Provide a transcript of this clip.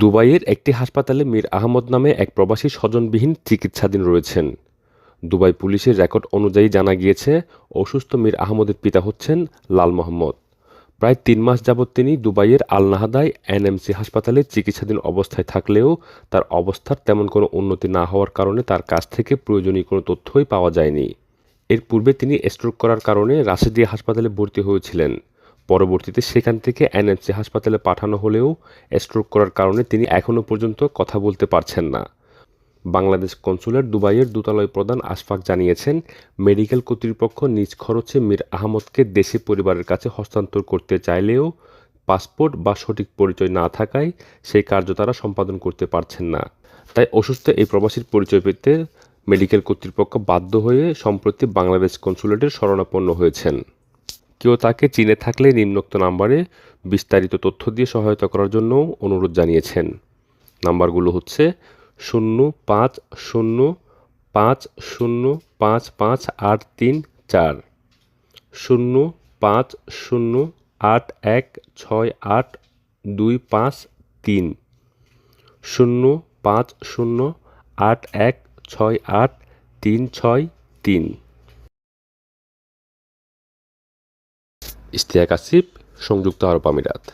দুবাইয়ের একটি হাসপাতালে মীর আহমদ নামে এক প্রবাসী স্বজনবিহীন চিকিৎসাধীন রয়েছেন। দুবাই পুলিশের রেকর্ড অনুযায়ী জানা গিয়েছে, অসুস্থ মীর আহমদের পিতা হচ্ছেন লাল মোহাম্মদ। প্রায় তিন মাস যাবৎ তিনি দুবাইয়ের আল নাহাদায় এনএমসি হাসপাতালে চিকিৎসাধীন অবস্থায় থাকলেও তার অবস্থার তেমন কোনো উন্নতি না হওয়ার কারণে তার কাছ থেকে প্রয়োজনীয় কোনো তথ্যই পাওয়া যায়নি। এর পূর্বে তিনি স্ট্রোক করার কারণে রাশেদিয়া হাসপাতালে ভর্তি হয়েছিলেন। পরবর্তীতে সেখান থেকে এনএমসি হাসপাতালে পাঠানো হলেও স্ট্রোক করার কারণে তিনি এখনও পর্যন্ত কথা বলতে পারছেন না। বাংলাদেশ কনসুলেট দুবাইয়ের দূতালয় প্রধান আশফাক জানিয়েছেন, মেডিকেল কর্তৃপক্ষ নিজ খরচে মীর আহমদকে দেশে পরিবারের কাছে হস্তান্তর করতে চাইলেও পাসপোর্ট বা সঠিক পরিচয় না থাকায় সেই কার্য তারা সম্পাদন করতে পারছেন না। তাই অসুস্থ এই প্রবাসীর পরিচয় পেতে মেডিকেল কর্তৃপক্ষ বাধ্য হয়ে সম্প্রতি বাংলাদেশ কনসুলেটের শরণাপন্ন হয়েছেন। কেউ তাকে চিনে থাকলে নিম্নোক্ত নাম্বারে বিস্তারিত তথ্য দিয়ে সহায়তা করার জন্য অনুরোধ জানিয়েছেন। নাম্বারগুলো হচ্ছে শূন্য পাঁচ শূন্য পাঁচ শূন্য পাঁচ পাঁচ আট তিন চার, শূন্য পাঁচ শূন্য আট এক ছয় আট দুই পাঁচ তিন, শূন্য পাঁচ শূন্য আট এক ছয় আট তিন ছয় তিন। ইশতিয়াক আসিফ সংযুক্ত আরব আমিরাত।